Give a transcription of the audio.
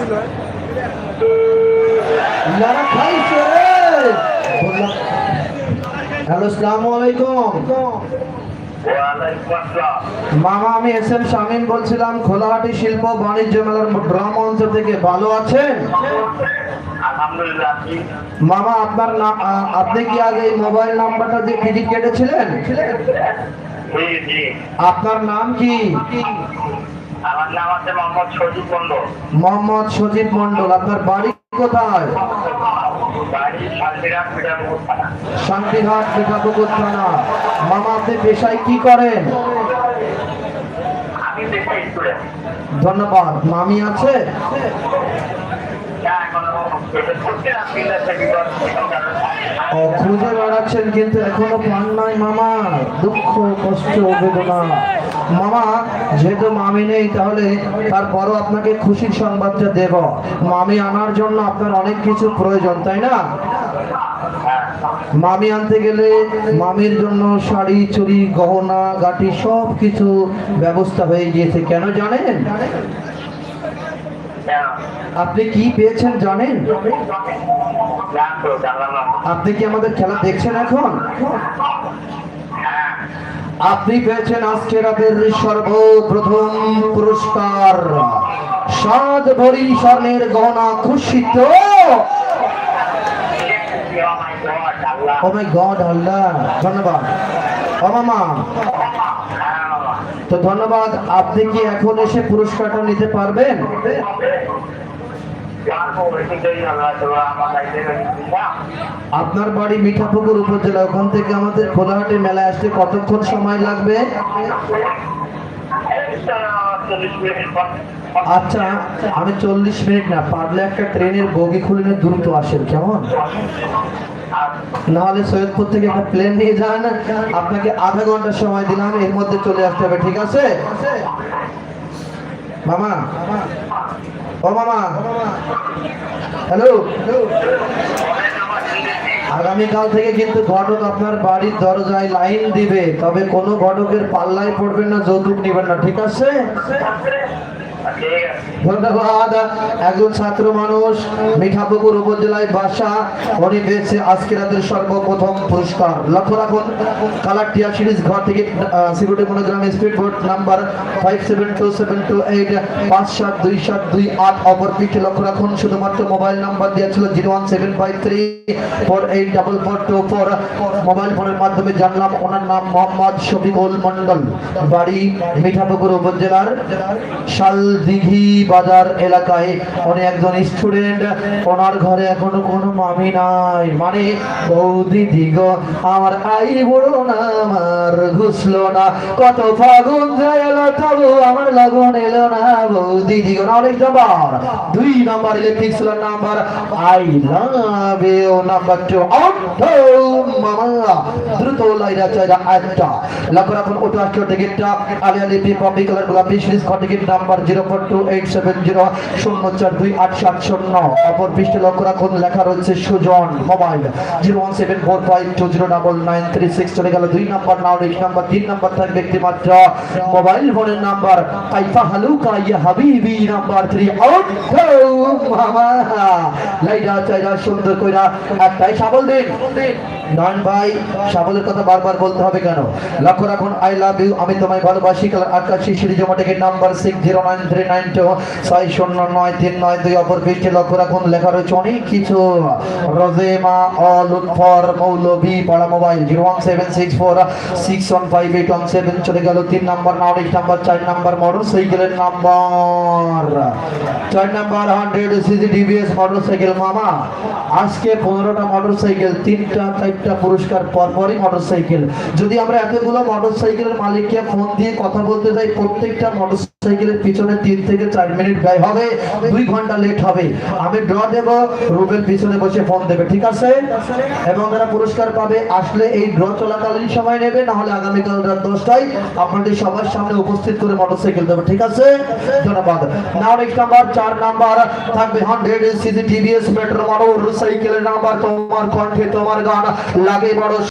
July hello সালামু আলাইকুম। মামা আমি এস এম শামীম বলছিলাম খোলাহাটি শিল্প বাণিজ্য মেলার ড্রাম অঞ্চল থেকে ভালো আছেন? মামা আপনার নাম আপনি কি আগে এই মোবাইল নাম্বারটা দিয়ে টিকিট কেটেছিলেন? আপনার নাম কি? আমার নাম আছে মোহাম্মদ সজিব বন্ধ মোহাম্মদ সজিব মন্ডল আপনার বাড়ি কোথায়? বাড়ি থানা। শান্তিঘাট থানা। মামা আপনি পেশায় কি করেন? আমি দেখে স্টুডেন্ট ধন্যবাদ। মামি আছে? খুঁজে বেড়াচ্ছেন কিন্তু এখনও পান নাই মামা। দুঃখ কষ্ট বেদনা। মামা, যেহেতু মামি নেই, তাহলে তারপরও আপনাকে খুশির সংবাদটা দেব। মামি আনার জন্য আপনার অনেক কিছু প্রয়োজন, তাই না? মামি আনতে গেলে মামির জন্য শাড়ি চুরি গহনা গাটি সব কিছু ব্যবস্থা হয়ে গিয়েছে, কেন জানেন? আপনি কি পেয়েছেন জানেন? আপনি কি আমাদের খেলা দেখছেন এখন? আপনি পেয়েছেন আজকে রাতের সর্বপ্রথম পুরস্কার। সাত ভরি স্বর্ণের গহনা খুশি তো Oh ধন্যবাদ। তো ধন্যবাদ, আপনি কি এখন এসে পুরস্কারটা নিতে পারবেন? আপনার বাড়ি মিঠাপুকুর উপজেলা, ওখান থেকে আমাদের খোলাহাটি মেলায় আসতে কতক্ষণ সময় লাগবে? আচ্ছা আমি চল্লিশ মিনিট না, পারলে একটা ট্রেনের বগি খুলে দ্রুত আসেন, কেমন? নাহলে সৈয়দপুর থেকে একটা প্লেন নিয়ে যান, আপনাকে আধা ঘণ্টা সময় দিলাম, এর মধ্যে চলে আসতে হবে, ঠিক আছে? মামা হ্যালো? আগামীকাল থেকে কিন্তু ঘটক আপনার বাড়ির দরজায় লাইন দিবে, তবে কোনো ঘটকের পাল্লায় পড়বেন না, যৌতুক নিবেন না, ঠিক আছে? ধন্যবাদ একজন ছাত্র মানুষ, মিঠাপুকুর উপজেলায় বাসা উনি পেয়েছে আজকে রাতের সর্বপ্রথম পুরস্কার। লক্ষ্য রাখুন কালার টিয়া সিরিজ ঘর থেকে security monogram speed board number five seven two seven two eight পাঁচ সাত দুই সাত দুই আট অপর পিঠে লক্ষ্য রাখুন, শুধুমাত্র মোবাইল নাম্বার দেওয়া ছিল zero one seven five three four eight double four two four. Mobile ফোনের মাধ্যমে জানলাম ওনার নাম মোহাম্মদ শফিকুল মন্ডল বাড়ি মিঠাপুকুর উপজেলার শাল দিঘি বাজার এলাকায় উনি একজন স্টুডেন্ট ওনার ঘরে এখনও কোনো মামি নাই। মানে বৌদি দিগ আমার আই বড় না ঘুষলো না। কত ফাগুন এলো তবু আমার লগন এলো না বৌদি দিগ না অনেক নাম্বার। দুই number electric solar number I love you number two মামা দ্রুত লাইরা চাইরা একটা লক্ষ্য রাখুন ওটা আসলো টিকিটটা আলিয়া লিপি, পপি কালার গোলাপি সিরিজ খ ticket number zero four two eight seven zero শূন্য চার দুই আট সাত শূন্য। অপর পৃষ্ঠে লক্ষ্য রাখুন, লেখা রয়েছে Sujon mobile. Zero one seven four five two zero double nine three six চলে গেল দুই নাম্বার নাও এক নাম্বার তিন নাম্বার থাকবে একটি মাত্র। মোবাইল ফোনের নাম্বার, কাইফা হালুকা ইয়া হাবিবি নাম্বার থ্রি আউট মামা। লাইডা চাইরা সুন্দর কইরা একটাই সাবল দিন। নয়ন ভাই, সাবলের কথা বারবার বলতে হবে কেন? লক্ষ্য রাখুন আই লাভ ইউ আমি তোমায় ভালোবাসি কালার আকাশি series মোটেকের number six zero nine three nine two ছয় শূন্য নয় তিন নয় দুই অপর পৃষ্ঠে লক্ষ্য রাখুন, লেখা রয়েছে অনেক কিছু। রোজেমা অলুৎফর মৌলভী, পাড়া mobile zero one seven six four six one five eight one seven চলে গেল, তিন নাম্বার নাউরিক নাম্বার চার নাম্বার মোটর সাইকেলের নাম্বার চার number hundred CC DBS motorcycle মামা। আজকে পনেরোটা মোটরসাইকেল তিনটা, চারটা পুরস্কার, পরপরই মোটরসাইকেল যদি আমরা এতগুলো মোটর সাইকেলের মালিককে ফোন দিয়ে কথা বলতে চাই প্রত্যেকটা মোটর সাইকেলের পিছনে তিন থেকে চার মিনিট ব্যয় হবে, দুই ঘণ্টা লেট হবে। আমি ড্র দেব, রুবেল পিছনে বসে ফোন দেবে, ঠিক আছে? এবং যারা পুরস্কার পাবে, আসলে এই ড্র চলাকালীন সময় নেবে না হলে আগামীকাল রাত দশটায় আপনাদের সবার সামনে উপস্থিত করে মোটর সাইকেল দেবে, ঠিক আছে? ধন্যবাদ। নেক্সট নাম্বার, চার নাম্বার, থাকবে hundred CC TVS metro motor সাইকেলের নাম্বার, তোমার কণ্ঠে তোমার গান, লাগে বড়